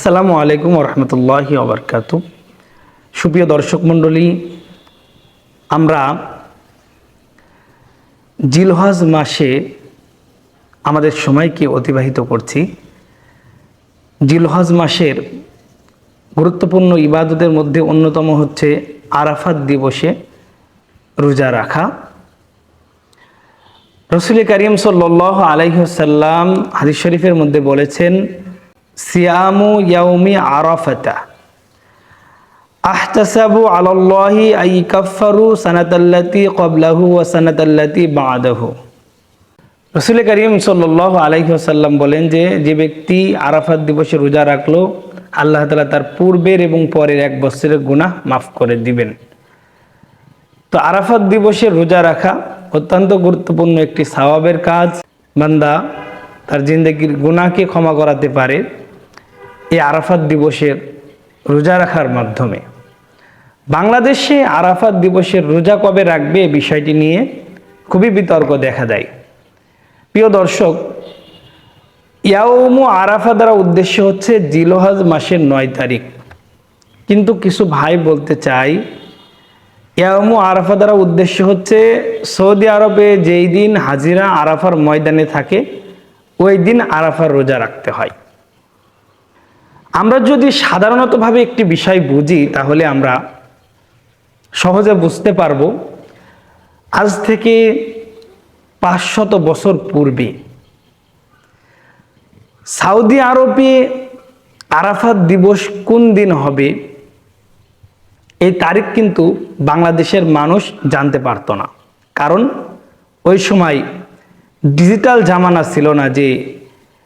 আসসালামু আলাইকুম রহমতুল্লাহি আবরকাত সুপ্রিয় দর্শক মণ্ডলী, আমরা জিলহজ মাসে আমাদের সময়কে অতিবাহিত করছি। জিলহজ মাসের গুরুত্বপূর্ণ ইবাদতের মধ্যে অন্যতম হচ্ছে আরাফাত দিবসে রোজা রাখা। রসুল করিম সাল্লাহ আলাইসাল্লাম হাদিস শরীফের মধ্যে বলেছেন সিয়ামু ইয়াউমি আরাফাতা। আহতাসাবু আলাল্লাহি আই কাফারু সানাতাল্লাতি কবলাহু ওয়া সানাতাল্লাতি বাদাহু। রসুল করিম সাল্লাহ আলাইসাল্লাম বলেন যে যে ব্যক্তি আরাফাত দিবসে রোজা রাখল, আল্লাহ তালা তার পূর্বের এবং পরের এক বছরের গুনাহ মাফ করে দিবেন। তো আরাফাত দিবসে রোজা রাখা অত্যন্ত গুরুত্বপূর্ণ একটি সওয়াবের কাজ। বান্দা তার জিন্দগির গুনাহকে ক্ষমা করাতে পারে। এই আরাফাত দিবসের রোজা রাখার মাধ্যমে। বাংলাদেশে আরাফাত দিবসের রোজা কবে রাখবে বিষয়টি নিয়ে খুবই বিতর্ক দেখা দেয়। প্রিয় দর্শক, ইয়াউমু আরাফা দ্বারা উদ্দেশ্য হচ্ছে জিলোহাজ মাসের নয় তারিখ। কিন্তু কিছু ভাই বলতে চাই ইয়ামু আরাফা দ্বারা উদ্দেশ্য হচ্ছে সৌদি আরবে যেই দিন হাজিরা আরাফার ময়দানে থাকে, ওই দিন আরাফার রোজা রাখতে হয়। আমরা যদি সাধারণতভাবে একটি বিষয় বুঝি, তাহলে আমরা সহজে বুঝতে পারব, আজ থেকে পাঁচশত বছর পূর্বে সাউদি আরবে আরাফাত দিবস কোন দিন হবে, এই তারিখ কিন্তু বাংলাদেশের মানুষ জানতে পারত না। কারণ ওই সময় ডিজিটাল জামানা ছিল না যে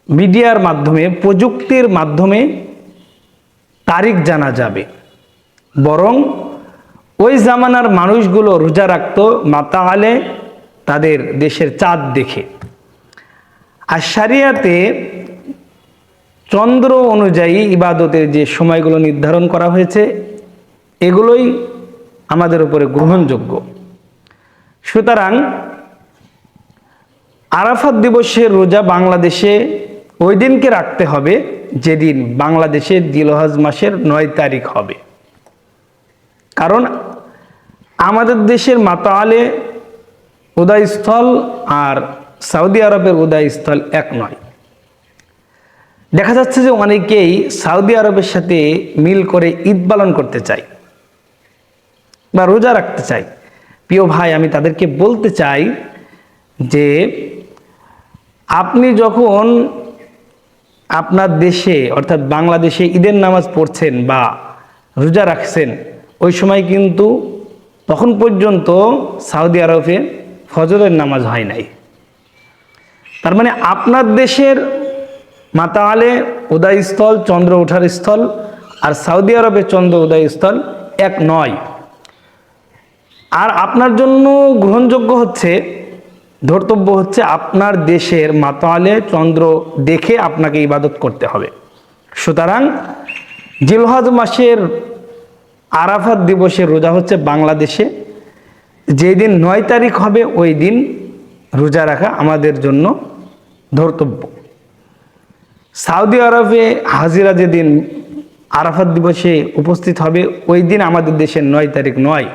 মিডিয়ার মাধ্যমে, প্রযুক্তির মাধ্যমে তারিখ জানা যাবে। বরং ওই জামানার মানুষগুলো রোজা রাখত মাতা আলে তাদের দেশের চাঁদ দেখে। আর সারিয়াতে চন্দ্র অনুযায়ী ইবাদতের যে সময়গুলো নির্ধারণ করা হয়েছে, এগুলোই আমাদের উপরে গ্রহণযোগ্য। সুতরাং আরাফাত দিবসের রোজা বাংলাদেশে ওই দিনকে রাখতে হবে যেদিন বাংলাদেশে দিলহাজ মাসের নয় তারিখ হবে। কারণ আমাদের দেশের মাতালে উদয়স্থল আর সৌদি আরবের উদয়স্থল এক নয়। দেখা যাচ্ছে যে অনেকেই সৌদি আরবের সাথে মিল করে ঈদ পালন করতে চায় বা রোজা রাখতে চাই প্রিয় ভাই, আমি তাদেরকে বলতে চাই যে আপনি যখন আপনার দেশে, অর্থাৎ বাংলাদেশে ঈদের নামাজ পড়ছেন বা রোজা রাখছেন, ওই সময় কিন্তু তখন পর্যন্ত সৌদি আরবে ফজরের নামাজ হয় নাই। তার মানে আপনার দেশের মাতালে উদয়স্থল, চন্দ্র ওঠার স্থল আর সৌদি আরবের চন্দ্র উদয়স্থল এক নয়। আর আপনার জন্য গ্রহণযোগ্য হচ্ছে ধর্তব্য হচ্ছে আপনার দেশের মাতালে চন্দ্র দেখে আপনাকে ইবাদত করতে হবে। সুতরাং জিলহজ মাসের আরাফাত দিবসের রোজা হচ্ছে বাংলাদেশে। যেই দিন নয় তারিখ হবে, ওই দিন রোজা রাখা আমাদের জন্য ধর্তব্য। সৌদি আরবে হাজিরা যেদিন আরাফাত দিবসে উপস্থিত হবে, ওই দিন আমাদের দেশের নয় তারিখ নয়,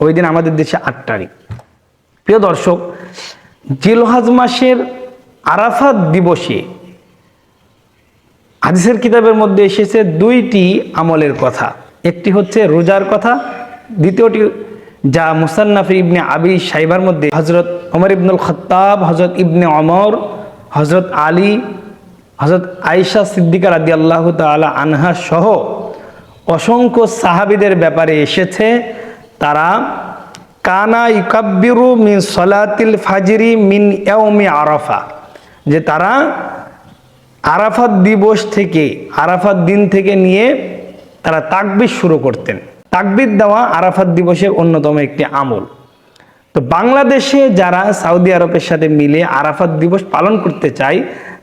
ওই দিন আমাদের দেশে আট তারিখ। প্রিয় দর্শক জিলহাজ মাসের আরাফাত দিবসে হাদিসের কিতাবের মধ্যে এসেছে দুইটি আমলের কথা। একটি হচ্ছে রোজার কথা, দ্বিতীয়টি যা মুসান্নাফি ইবনে আবি সাইবার মধ্যে হজরত অমর ইবনুল খত্তাব হজরত ইবনে অমর হজরত আলী হজরত আয়েশা সিদ্দিকা রাদি আল্লাহ তালা আনহা সহ অসংখ্য সাহাবিদের ব্যাপারে এসেছে। তারা কানা ইকাব্বিরু মিন সলাতিল ফাজিরি মিন ইয়াউমি আরাফা। যে তারা আরাফাত দিবস থেকে, আরাফাত দিন থেকে নিয়ে তারা তাকবির শুরু করতেন। তাকবির দেওয়া আরাফাত দিবসের অন্যতম একটি আমল। তো বাংলাদেশে যারা সৌদি আরবের সাথে মিলে আরাফাত দিবস পালন করতে চায়,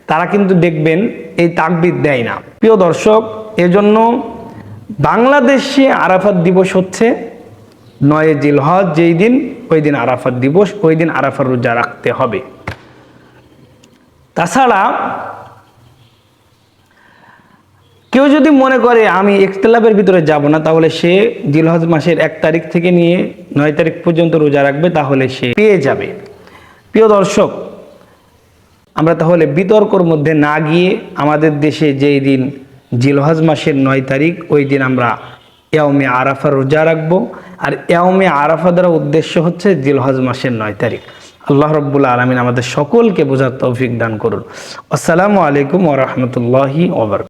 তারা কিন্তু দেখবেন এই তাকবির দেয় না। প্রিয় দর্শক, এজন্য বাংলাদেশে আরাফাত দিবস হচ্ছে নয় জিলহজ, যেই দিন, ওই দিন আরাফাত দিবস, ওই দিন আরাফার রোজা রাখতে হবে। তাছাড়া কেউ যদি মনে করে, আমি ইখতলাফের ভিতরে যাব না, তাহলে সে জিলহজ মাসের এক তারিখ থেকে নিয়ে নয় তারিখ পর্যন্ত রোজা রাখবে, তাহলে সে পেয়ে যাবে। প্রিয় দর্শক, আমরা তাহলে বিতর্কর মধ্যে না গিয়ে আমাদের দেশে যেই দিন জিলহজ মাসের নয় তারিখ, ওই দিন আমরা ইয়াউমে আরাফা রোজা রাখব। আর এওমে আরাফা দ্বারা উদ্দেশ্য হচ্ছে জিলহজ মাসের নয় তারিখ। আল্লাহ রব্বুল আলমিন আমাদের সকলকে বোঝার তৌফিক দান করুন। আসসালামু আলাইকুম ওরহমতুল্লাহি ওবর